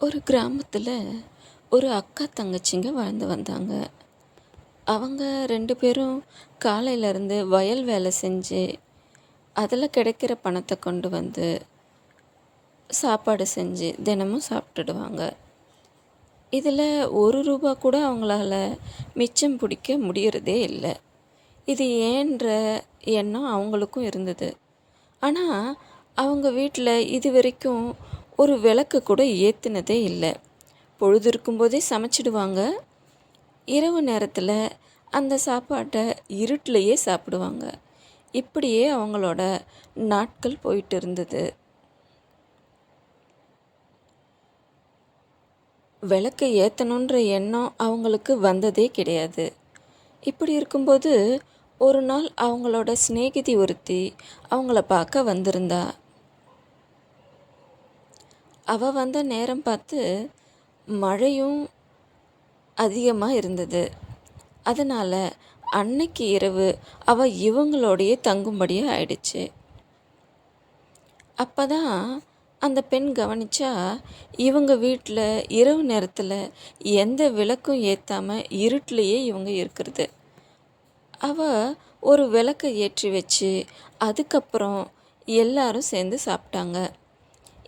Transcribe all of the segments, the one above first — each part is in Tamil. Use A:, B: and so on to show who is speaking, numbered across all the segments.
A: ஒரு கிராமத்தில் ஒரு அக்கா தங்கச்சிங்க வாழ்ந்து வந்தாங்க. அவங்க ரெண்டு பேரும் காலையிலேருந்து வயல் வேலை செஞ்சு அதில் கிடைக்கிற பணத்தை கொண்டு வந்து சாப்பாடு செஞ்சு தினமும் சாப்பிட்டுடுவாங்க. இதில் ஒரு ரூபா கூட அவங்களால மிச்சம் பிடிக்க முடியறதே இல்லை. இது ஏன்ற எண்ணம் அவங்களுக்கும் இருந்தது. ஆனால் அவங்க வீட்டில் இது வரைக்கும் ஒரு விளக்கு கூட ஏற்றினதே இல்லை. பொழுது இருக்கும்போதே சமைச்சிடுவாங்க. இரவு நேரத்தில் அந்த சாப்பாட்டை இருட்டிலையே சாப்பிடுவாங்க. இப்படியே அவங்களோட நாட்கள் போயிட்டு இருந்தது விளக்கு ஏற்றணுன்ற எண்ணம் அவங்களுக்கு வந்ததே கிடையாது. இப்படி இருக்கும்போது ஒரு நாள் அவங்களோட சிநேகிதி ஒருத்தி அவங்கள பார்க்க வந்திருந்தா. அவள் வந்த நேரம் பார்த்து மழையும் அதிகமாக இருந்தது. அதனால் அன்னைக்கு இரவு அவள் இவங்களோடையே தங்கும்படியாக ஆயிடுச்சு. அப்போ தான் அந்த பெண் கவனித்தா இவங்க வீட்டில் இரவு நேரத்தில் எந்த விளக்கும் ஏற்றாமல் இருட்டிலேயே இவங்க இருக்கிறது. அவள் ஒரு விளக்கை ஏற்றி வச்சு அதுக்கப்புறம் எல்லாரும் சேர்ந்து சாப்பிட்டாங்க.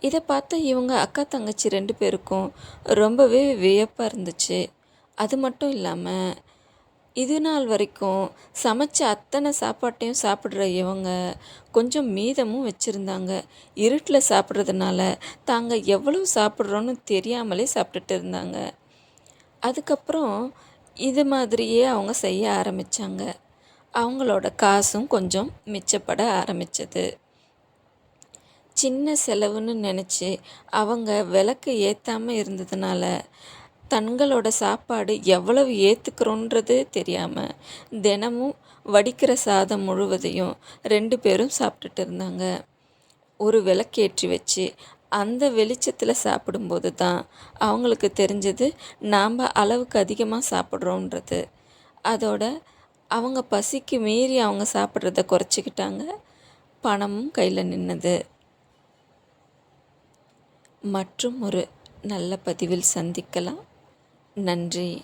A: இதை பார்த்து இவங்க அக்கா தங்கச்சி ரெண்டு பேருக்கும் ரொம்பவே வியப்பாக இருந்துச்சு. அது மட்டும் இல்லாமல் இது நாள் வரைக்கும் சமைச்ச அத்தனை சாப்பாட்டையும் சாப்பிட்ற இவங்க கொஞ்சம் மீதமும் வச்சுருந்தாங்க. இருட்டில் சாப்பிட்றதுனால தாங்க எவ்வளோ சாப்பிட்றோன்னு தெரியாமலே சாப்பிட்டுட்டு இருந்தாங்க. அதுக்கப்புறம் இது மாதிரியே அவங்க செய்ய ஆரம்பித்தாங்க அவங்களோட காசும் கொஞ்சம் மிச்சப்பட ஆரம்பித்தது சின்ன செலவுன்னு நினச்சி அவங்க விளக்கு ஏற்றாமல் இருந்ததுனால தங்களோட சாப்பாடு எவ்வளவு ஏற்றுக்கிறோன்றது தெரியாமல் தினமும் வடிக்கிற சாதம் முழுவதையும் ரெண்டு பேரும் சாப்பிட்டுட்டு இருந்தாங்க. ஒரு விளக்கேற்றி வச்சு அந்த வெளிச்சத்தில் சாப்பிடும்போது தான் அவங்களுக்கு தெரிஞ்சது நாம் அளவுக்கு அதிகமாக சாப்பிட்றோன்றது. அதோட அவங்க பசிக்கு மீறி அவங்க சாப்பிட்றத குறைச்சிக்கிட்டாங்க. பணமும் கையில் நின்னது. மற்றும் ஒரு நல்ல பதிவில் சந்திக்கலாம். நன்றி.